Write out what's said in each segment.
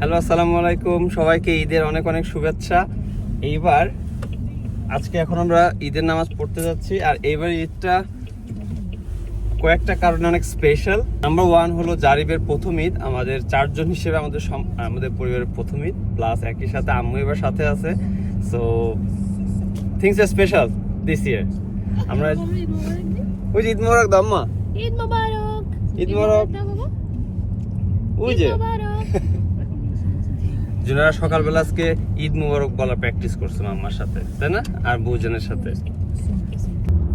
Hello আসসালামু আলাইকুম। সবাইকে ঈদের অনেক অনেক শুভেচ্ছা। এইবার আজকে এখন আমরা ঈদের নামাজ পড়তে যাচ্ছি আর এইবার ঈদটা কয়েকটা কারণে অনেক স্পেশাল নাম্বার ওয়ান হলো জারিবের প্রথম ঈদ আমাদের চারজন হিসেবে আমাদের আমাদের পরিবারের প্রথম ঈদ প্লাস একই সাথে আম্মু এবার সাথে আছে। So things R special this year আমরা ওই যে ঈদ মোবারক দাম্মা ঈদ মোবারক। ঈদ মোবারক। ওই যে। জুনারা সকালবেলা আজকে ঈদ মুবারক বলা প্র্যাকটিস করছে মাম্মার সাথে তাই না? আর বউজনের সাথে।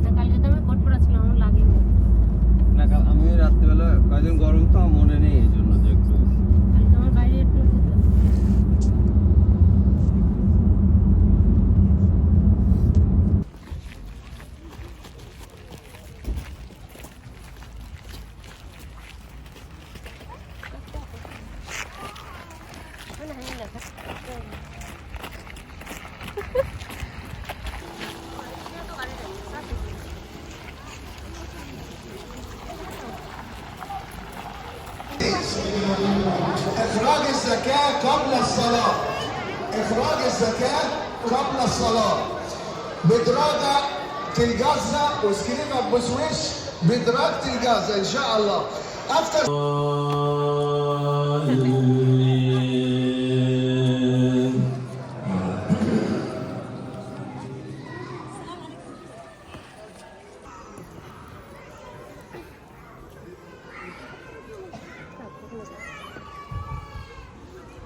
না কালকে তো আমি কোট পরা ছিল লাগে না কাল আমি রাত্রিবেলা কয়েকদিন গরম তো আমার মনে নেই এই জন্য। الزكاة قبل الصلاة. بدراجة تلجازة وسكريمة بسويش بدراجة تلجازة إن شاء الله. أفتح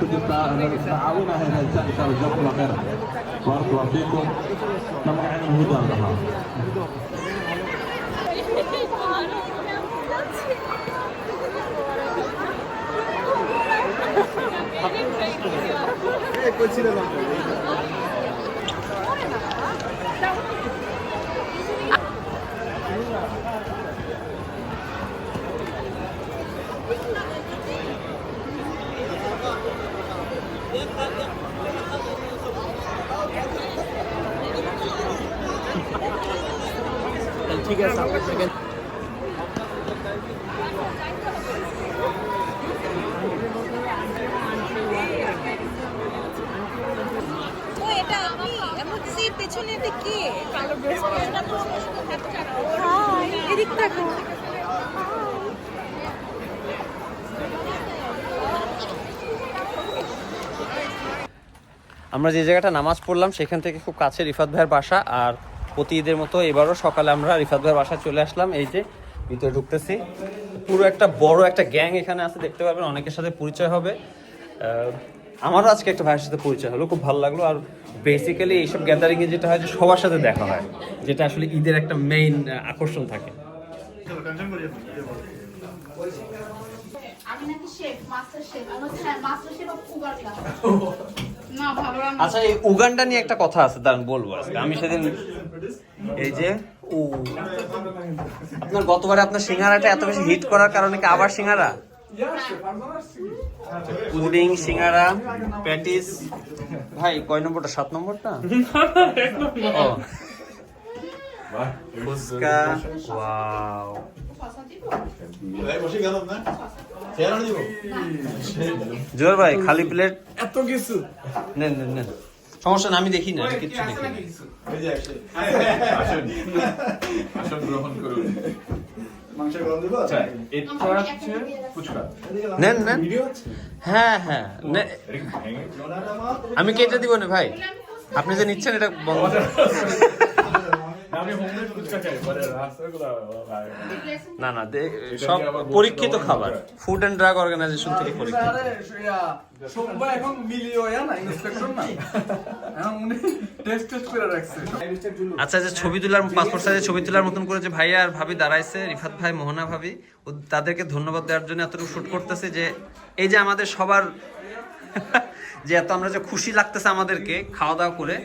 كنتم تتعاون هذا الانسان ان شاء الله جزاكم الله خيرا بارك الله فيكم نبغى علم هدى النهار 꼴찌를 만들고 এমন সে পেছনে এটা কে? কালো ড্রেস হাই এদিক তাকো আমরা যে জায়গাটা নামাজ পড়লাম সেখান থেকে খুব কাছে রিফাত ভাইয়ের বাসা আর প্রতি ঈদের মতো এবারও সকালে আমরা রিফাত ভাইয়ের বাসায় চলে আসলাম। এই যে ভিতরে ঢুকতেছি। পুরো একটা বড় একটা গ্যাং এখানে আছে দেখতে পাবেন অনেকের সাথে পরিচয় হবে। আমারও আজকে একটা ভাইয়ের সাথে পরিচয় হলো খুব ভালো লাগল। আর বেসিক্যালি এইসব গ্যাদারিংয়ে যেটা হয় যে সবার সাথে দেখা হয় যেটা আসলে ঈদের একটা মেইন আকর্ষণ থাকে। রান্না আচ্ছা এই উগান্ডা নিয়ে একটা কথা আছে দাঁড়ান বলব আজকে। আমি সেদিন এই যে ও। আপনার গতবারে আপনার সিঙ্গারাটা এত বেশি হিট করার কারণে কি আবার সিঙ্গারা? পুডিং সিঙ্গারা প্যাটিস। ভাই কয় নম্বরটা? সাত নম্বরটা? ও। ফুচকা। ওয়াও। জোর ভাই খালি প্লেট। এত কিছু। নেন নেন নেন। সমস্যা না আমি দেখি না কিছু কিচ্ছু দেখি আসন। গ্রহণ করুন। আচ্ছা, এটা হচ্ছে ফুচকা। নেন নেন। হ্যাঁ হ্যাঁ। আমি কেটে দিব না ভাই। আপনি যে নিচ্ছেন এটা বন্ধ করুন। আমি হোমমেড ফুচকা খাই পরে রাস্তাগুলো ভাই না না সব পরীক্ষিত খাবার। ফুড অ্যান্ড ড্রাগ অর্গানাইজেশন থেকে পরীক্ষিত। সবাই এখন না ইন্সপেক্টর না? এখন উনি টেস্ট টেস্ট করে রাখছে। আচ্ছা যে ছবি তোলার পাসপোর্ট সাইজে ছবি তোলার মতন করে যে ভাইয়া আর ভাবি দাঁড়াইছে রিফাত ভাই মোহনা ভাবি তাদেরকে ধন্যবাদ দেওয়ার জন্য এতটুকু শুট করতেছে যে এই যে আমাদের সবার যে এত আমরা যে খুশি লাগতেছে আমাদেরকে খাওয়া দাওয়া করে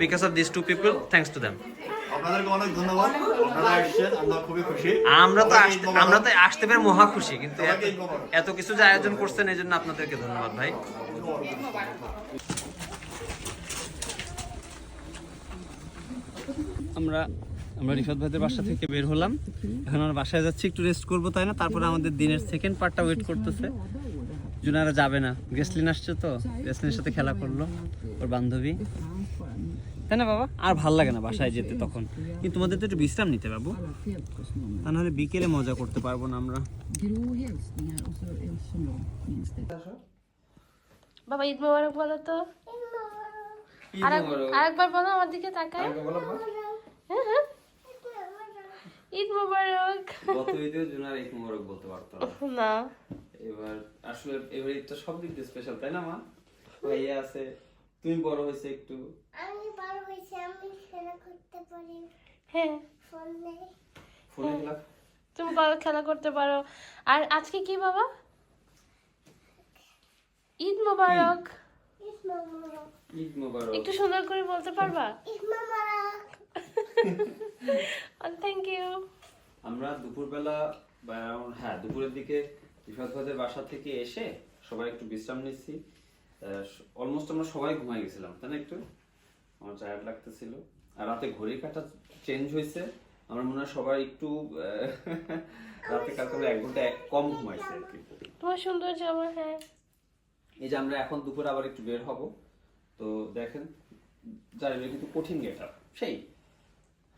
because of this two people thanks to them আপনাদেরকে অনেক ধন্যবাদ। আপনারা আসছেন আমরা খুবই খুশি। আমরা তো আসতে আমরা তো আসতে পেরে মহা খুশি কিন্তু এত- এত কিছু যে আয়োজন করছেন এই জন্য আপনাদেরকে ধন্যবাদ ভাই। আমরা আমরা রিফাত ভাইদের বাসা থেকে বের হলাম। এখন আমরা বাসায় যাচ্ছি একটু রেস্ট করব তাই না? তারপরে আমাদের দিনের সেকেন্ড পার্টটা ওয়েট করতেছে। জুনারা যাবে না। গেসলিন আসছে তো? গেসলিনের সাথে খেলা করল ওর বান্ধবী। তাই না বাবা? আর ভালো লাগে না বাসায় যেতে তখন। কিন্তু তোমাদের তো একটু বিশ্রাম নিতে বাবু। তা নাহলে বিকেলে মজা করতে পারব না আমরা। বাবা ঈদ মোবারক বলো তো। আরেকবার বলো আমার দিকে তাকায়। হ্যাঁ, হ্যাঁ। ঈদ মোবারক। গত ঈদেও জুনার এক মোবারক বলতে পারতো না। না। এবার আসলে এবার ঈদ তো সব দিক দিয়ে স্পেশাল তাই না মা? ভাইয়া আছে। তুমি বড় হয়েছে একটু। আমি বড় হয়েছি আমি খেলা করতে পারি। হ্যাঁ। ফোনে ফোনে খেলা? তুমি বড় খেলা করতে পারো। আর আজকে কি বাবা? ঈদ মোবারক। ঈদ মোবারক। একটু সুন্দর করে বলতে পারবা? ইসমামারা থ্যাংক ইউ আমরা দুপুরবেলা হ্যাঁ দুপুরের দিকে ভাইদের বাসা থেকে এসে সবাই একটু বিশ্রাম নিচ্ছি। অলমোস্ট আমরা সবাই ঘুমাই গেছিলাম তাই না একটু? আমার টায়ার্ড লাগতেছিল। আর রাতে ঘড়ির কাটা চেঞ্জ হয়েছে। আমার মনে হয় সবাই একটু রাতে কালকে আমরা এক ঘণ্টা কম ঘুমাইছে আর কি। তোমার সুন্দর জামা হ্যাঁ। এই যে আমরা এখন দুপুরে আবার একটু বের হব। তো দেখেন না কিন্তু কঠিন গেট আপ সেই।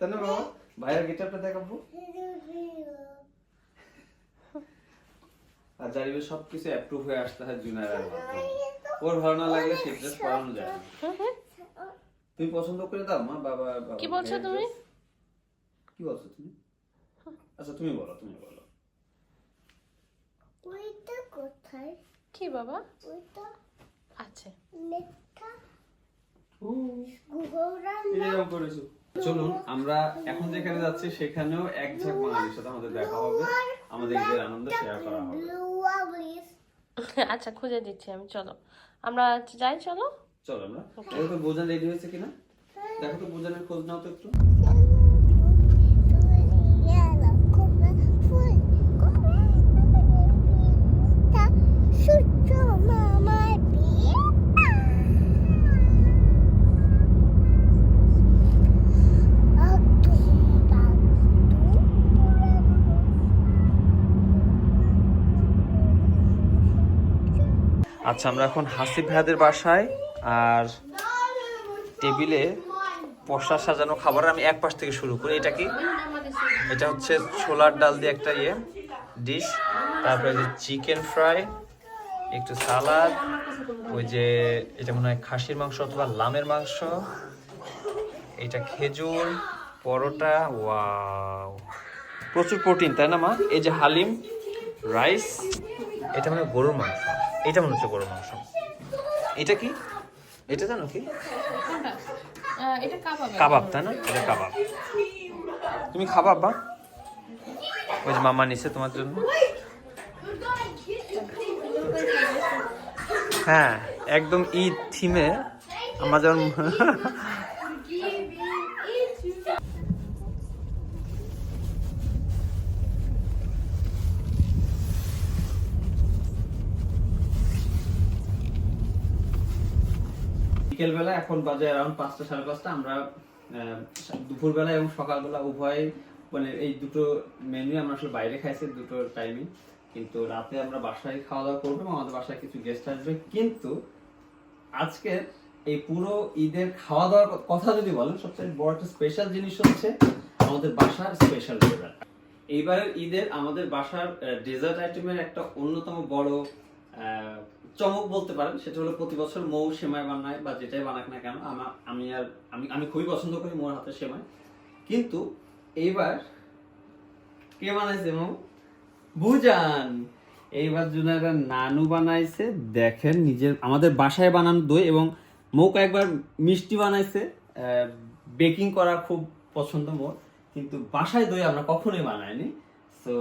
তাই না বাবা? ভাইয়ের গেট আপটা দেখাবো। আর জারিবের সবকিছু অ্যাপ্রুভ হয়ে আসতে হয় জুনিয়র ওর ভালো না লাগলে ড্রেস পরানো যায়। না তুমি পছন্দ করে দাও মা বাবা বাবা কি বলছো তুমি? dress? কি বলছো তুমি? আচ্ছা তুমি বলো তুমি বলো। ওইটা কোথায়? কি বাবা? ওইটা আছে এরকম করেছ। চলুন আমরা এখন যেখানে যাচ্ছি সেখানেও এক ঝাঁক বাঙালির সাথে আমাদের দেখা হবে। আমাদের ঈদের আনন্দ শেয়ার করা হবে। ব্লু আচ্ছা খুঁজে দিচ্ছি আমি চলো। আমরা যাই চলো। চলো আমরা। বোঝান রেডি হয়েছে কিনা? দেখো তো বোঝানোর খোঁজ নাও তো একটু। আচ্ছা আমরা এখন হাসিব ভাইয়াদের বাসায় আর টেবিলে পশা সাজানো খাবার আমি এক পাশ থেকে শুরু করি। এটা কি? এটা হচ্ছে ছোলার ডাল দিয়ে একটা ইয়ে ডিশ, তারপরে যে চিকেন ফ্রাই, একটু সালাদ, ওই যে এটা মনে হয় খাসির মাংস অথবা লামের মাংস, এটা খেজুর, পরোটা, ওয়াও। প্রচুর প্রোটিন, তাই না মা? এই যে হালিম, রাইস, এটা মানে গরুর মাংস। এটা মনে হচ্ছে গরুর মাংস। এটা কি? এটা জানো কি? কাবাব তাই না? এটা কাবাব। তুমি খাবা বা ওই যে মামা নিছে তোমার জন্য। হ্যাঁ একদম ঈদ থিমে আমার যেমন বিকেলবেলা এখন বাজে অ্যারাউন্ড পাঁচটা, সাড়ে পাঁচটা, আমরা দুপুরবেলা এবং সকালবেলা উভয় মানে এই দুটো মেনু আমরা আসলে বাইরে খাইছি, দুটো টাইমে কিন্তু রাতে আমরা বাসায় খাওয়া দাওয়া করব এবং আমাদের বাসায় কিছু গেস্ট আসবে। কিন্তু আজকে এই পুরো ঈদের খাওয়া দাওয়ার কথা যদি বলেন, সবচেয়ে বড় একটা স্পেশাল জিনিস হচ্ছে আমাদের বাসার স্পেশাল ডেজার্ট এইবারের ঈদের আমাদের বাসার ডেজার্ট আইটেমের একটা অন্যতম বড় চমক বলতে পারেন, সেটা হলো প্রতি বছর মৌ সেমাই বানায় বা যেটাই বানাক না কেন, আমার, আমি আর, আমি আমি খুবই পছন্দ করি মৌর হাতের সেমাই। কিন্তু এইবার কে বানাইছে মৌ? বুজান এইবার জুনাইরা নানু বানাইছে, দেখেন নিজের, আমাদের বাসায় বানানো দই এবং মৌ একবার মিষ্টি বানাইছে। বেকিং করা খুব পছন্দ মোর কিন্তু বাসায় দই আমরা কখনোই বানাইনি। তো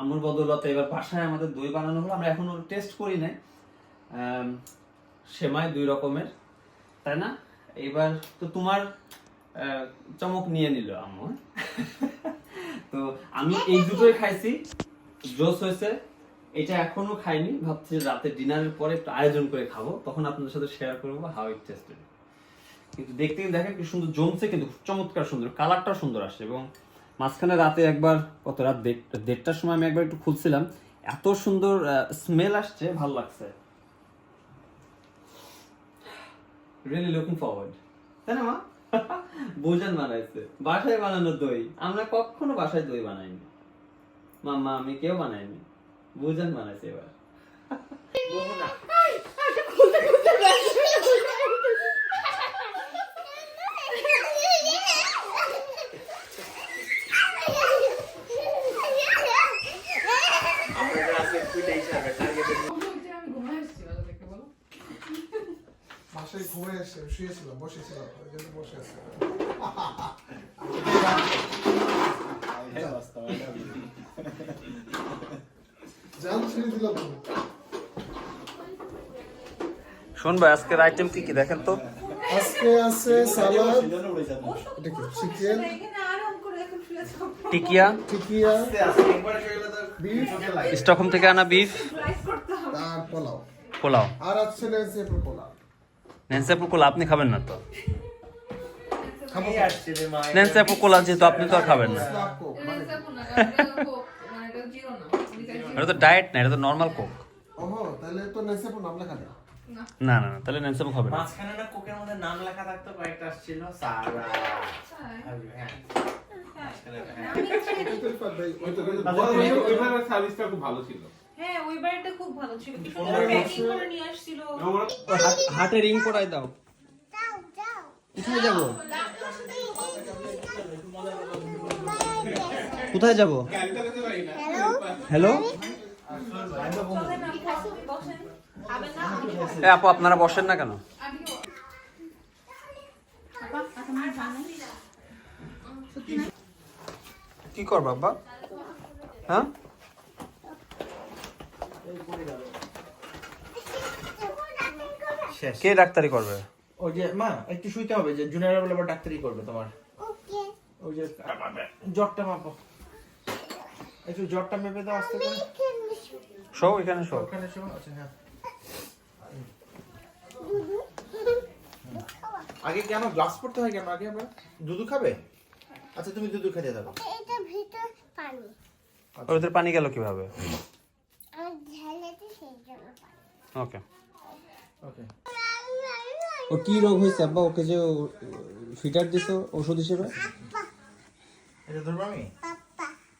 আমুর বদলতে এবার বাসায় আমাদের দই বানানো হলো, আমরা এখনও টেস্ট করি নাই। সেমাই দুই রকমের, তাই না? এবার তো তোমার চমক নিয়ে নিল হ্যাঁ? তো আমি এই দুটোই খাইছি, জোস হয়েছে। এটা এখনও খাইনি, ভাবছি রাতে ডিনারের পরে একটু আয়োজন করে খাব। তখন আপনাদের সাথে শেয়ার করব হাউ ইট টেস্টেড কিন্তু দেখতে কিন্তু দেখেন কি সুন্দর জমছে, কিন্তু চমৎকার সুন্দর কালারটাও সুন্দর আসছে। এবং মাঝখানে রাতে একবার কত রাত দেড়- দেড়টার সময় আমি একবার একটু খুলছিলাম। এত সুন্দর স্মেল আসছে, ভালো লাগছে। রিয়েলি লুকিং ফরওয়ার্ড তাই না মা বোঝান বানাইছে বাসায় বানানো দই আমরা কখনো বাসায় দই বানাইনি মাম্মা আমি কেউ বানাইনি বুঝান বানাইছে এবার বাসায় ঘুমিয়ে এসে শুয়েছিলাম বসেছিলাম ওই জন্য বসে আছে জান ছেড়ে দিলাম তো। শোন ভাই আজকের আইটেম কি কি দেখেন তো আজকে আছে salad chicken tikia tikia beef Stockholm থেকে আনা বিফ আর পোলাও পোলাও আর আছে পোলাও ন্যান্সি কোলা আপনি খাবেন না তো? খাব। ন্যান্সি কোলা যেহেতু আপনি তো আর খাবেন না। এটা তো ডায়েট না এটা তো নর্মাল কোক ওহো তাহলে তো লেন্সের নাম লেখা নেই না। না না তাহলে ন্যান্সি খাবে না। মাঝখানে না কোকের মধ্যে নাম লেখা থাকতো কয়েকটা আসছিল সারা। হ্যাঁ ওইভাবে সার্ভিসটা খুব ভালো ছিল। হ্যাঁ ওই বাড়িটা খুব ভালো ছিল। কি সুন্দর প্যাকিং করে নিয়ে আসছিল। হাতে রিং পরাই দাও। যাও যাও কোথায় যাব? কোথায় যাব? হ্যালো এ আপু আপনারা বসেন না কেন? কি করবা আব্বা? হ্যাঁ? কে ডাক্তারি করবে? ওই যে মা একটু শুইতে হবে যে জুনিয়র বলে আবার ডাক্তারি করবে তোমার। ওকে। ওই যে জ্বরটা মাপো। একটু জ্বরটা মেপে দাও আস্তে করে। শো এখানে শো এখানে শো। আচ্ছা হ্যাঁ। আগে কেন গ্লাস পড়তে হয় কেন? আগে আমরা দুধু খাবে? আচ্ছা তুমি দুধু খেতে দাও। এটা ভিতর পানি। ওর ভিতরে পানি গেল কীভাবে? আর ঝালেতে সেই জন্য পানি। ওকে। ওকে। ও কি রোগ হয়েছে? আব্বা ওকে যে ফিটার দিছো ওষুধ হিসেবে? এটা ধরবো আমি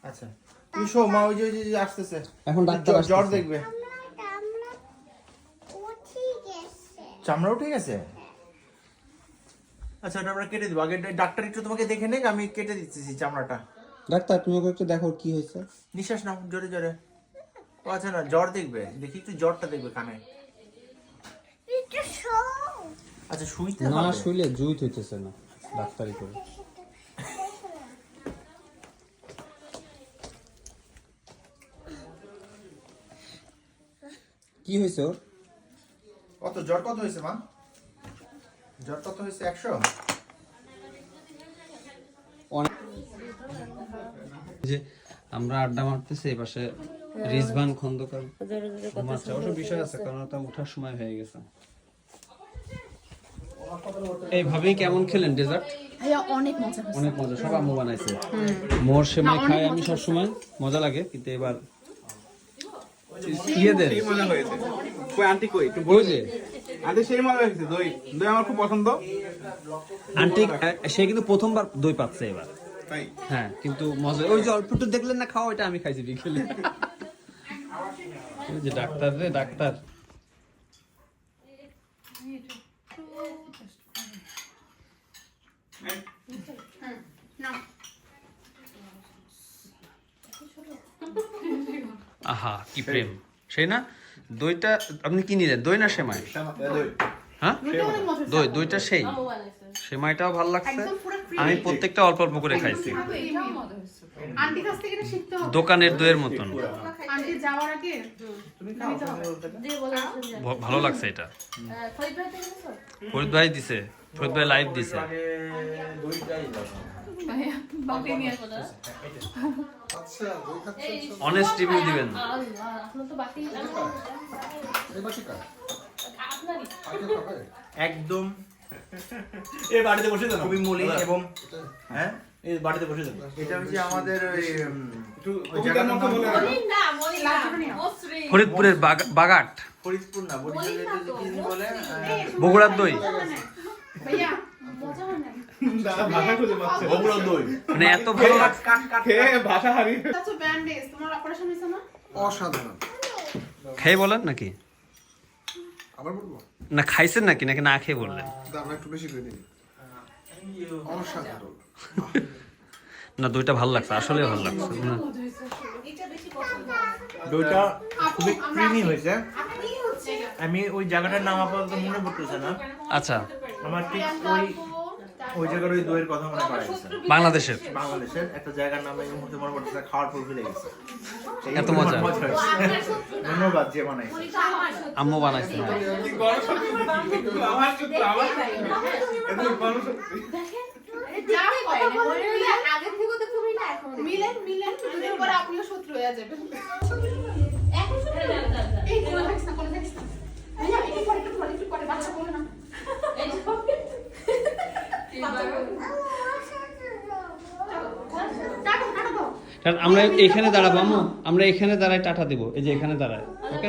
আচ্ছা। তুমি শো মা ওই যে ওই যে- আসতেছে। এখন ডাক্তার জ্বর- জ্বর দেখবে। চামড়া উঠে গেছে। আচ্ছা ওটা আমরা কেটে দেবো। আগে ডাক্তার একটু তোমাকে দেখে নেক আমি কেটে দিতেছি চামড়াটা। ডাক্তার তুমি ওকে একটু দেখো কি হয়েছে? নিঃশ্বাস নাও জোরে জোরে। ও আচ্ছা না জ্বর দেখবে। দেখি একটু জ্বরটা দেখবে কানে। আচ্ছা শুইতে না শুইলে জুইত হইতেছে না ডাক্তারি করে। কি হয়েছে ওর? কত জ্বর কত হয়েছে মা? জ্বর কত হয়েছে একশো? যে আমরা আড্ডা মারতেছি এই পাশে রিজভান খন্দকার বিষয় আছে কারণ তো ওঠার সময় হয়ে গেছে। এইভাবেই কেমন খেলেন ডেজার্ট অনেক মজা অনেক মজা সব আম্মু বানাইছে। মোর সেমাই খাই আমি সবসময় মজা লাগে কিন্তু এবার ইয়েদের। মজা হয়েছে। কই আন্টি কই? একটু ওই যে। আন্টি সেই মজা হয়েছে দই। দই আমার খুব পছন্দ। আন্টি সে কিন্তু প্রথমবার দই পাচ্ছে এবার। তাই? হ্যাঁ কিন্তু মজা ওই যে অল্প একটু দেখলেন না খাওয়া ওইটা আমি খাইছি বিকেলে। যে ডাক্তার রে ডাক্তার। আহা কি প্রেম। সেই না? দইটা আপনি কি নিলেন? দই না সেমাই? দই। হ্যাঁ। দই দইটা সেই। সেমাইটাও ভালো লাগছে। আমি প্রত্যেকটা অল্প অল্প করে খাইছি। দোকানের দইয়ের মতন। ভালো লাগছে এটা। গেছো? ফরিদ ভাই দিছে। ফরিদ ভাই লাইভ দিছে। অনেস্ট রিভিউ দিবেন আল্লাহ, আপনার তো বাকি আপনারই। একদম। এই বাড়িতে বসে যান। খুবই মলিন এবং হ্যাঁ? এই বাড়িতে বসে যান। এটা হচ্ছে আমাদের ফরিদপুরের বাগ- বাগাট। ফরিদপুর না বরিশালে এটা যে কি বলে? বগুড়ার দই। ভাইয়া মজা হয় না? বগুড়ার দই মানে এত ভালো লাগছে। তাছো ব্যান্ডেজ তোমার অপারেশন হয়েছে না? অসাধারণ। খেয়ে বলেন নাকি? আবার বলব? না খাইছেন নাকি? নাকি না খেয়ে বললেন? একটু বেশি করে দিন অসাধারণ। না দইটা ভালো লাগছে আসলে ভালো লাগছে। না, দইটা খুবই ক্রিমি হয়েছে। আপনি আমি ওই জায়গাটার নাম আপাতত মনে পড়তেছে না। আচ্ছা। আমার ঠিক ওই ওই জায়গার ওই দইয়ের কথা মনে পড়ে গেছে। বাংলাদেশের। বাংলাদেশের। একটা জায়গার নামে এই মুহূর্তে মনে পড়তেছে না, খাওয়ার পর ভুলে গেছে। এত মজা। ধন্যবাদ যে বানাইছে। আম্মু বানাইছে। যা কথা বলে মিলেন মিলেন মিলেন পরে আপনিও শত্রু হয়ে যাবেন এই থাকিস না থাকিস না বাচ্চা বলে না আমরা এখানে দাঁড়াবো আমরা এখানে দাঁড়ায় টাটা দিব। এই যে এখানে দাঁড়ায় ওকে?